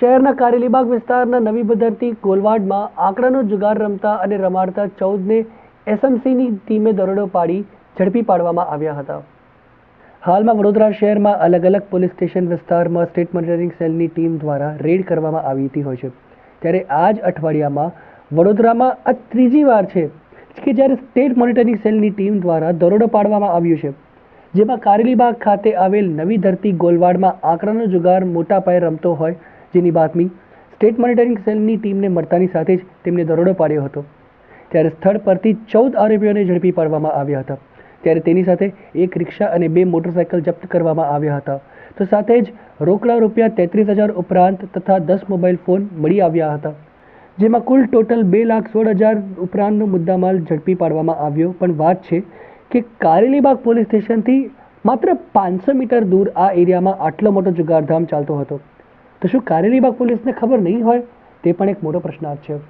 શહેરના કારેલીબાગ વિસ્તારના નવી બજારથી કોલવાડમાં આંકડાનો જુગાર રમતા અને રમાડતા ચૌદને એસએમસીની ટીમે દરોડો પાડી ઝડપી પાડવામાં આવ્યા હતા. હાલમાં વડોદરા શહેરમાં અલગ અલગ પોલીસ સ્ટેશન વિસ્તારમાં સ્ટેટ મોનિટરિંગ સેલની ટીમ દ્વારા રેડ કરવામાં આવીતી હોય છે. ત્યારે આ જ અઠવાડિયામાં વડોદરામાં આ ત્રીજી વાર છે કે જ્યારે સ્ટેટ મોનિટરિંગ સેલની ટીમ દ્વારા દરોડો પાડવામાં આવ્યો છે. જેમાં કારેલીબાગ ખાતે આવેલ નવી ધરતી ગોલવાડમાં આંકડાનો જુગાર મોટા પાયે રમતો હોય જેની બાતમી સ્ટેટ મોનિટરિંગ સેલની ટીમને મળતાની સાથે જ તેમને દરોડો પાડ્યો હતો. ત્યારે સ્થળ પરથી ચૌદ આરોપીઓને ઝડપી પાડવામાં આવ્યા હતા. ત્યારે તેની સાથે એક રિક્ષા અને બે મોટરસાયકલ જપ્ત કરવામાં આવ્યા હતા. તો સાથે જ રોકડા રૂપિયા તેત્રીસ હજાર ઉપરાંત તથા દસ મોબાઈલ ફોન મળી આવ્યા હતા. જેમાં કુલ ટોટલ બે લાખ સોળ હજાર ઉપરાંતનો મુદ્દામાલ ઝડપી પાડવામાં આવ્યો. પણ વાત છે કે કારેલીબાગ પોલીસ સ્ટેશનથી માત્ર પાંચસો મીટર દૂર આ એરિયામાં આટલો મોટો જુગારધામ ચાલતો હતો. તો શું કારેલીબાગ પોલીસને ખબર નહીં હોય? તે પણ એક મોટો પ્રશ્નાર્થ છે.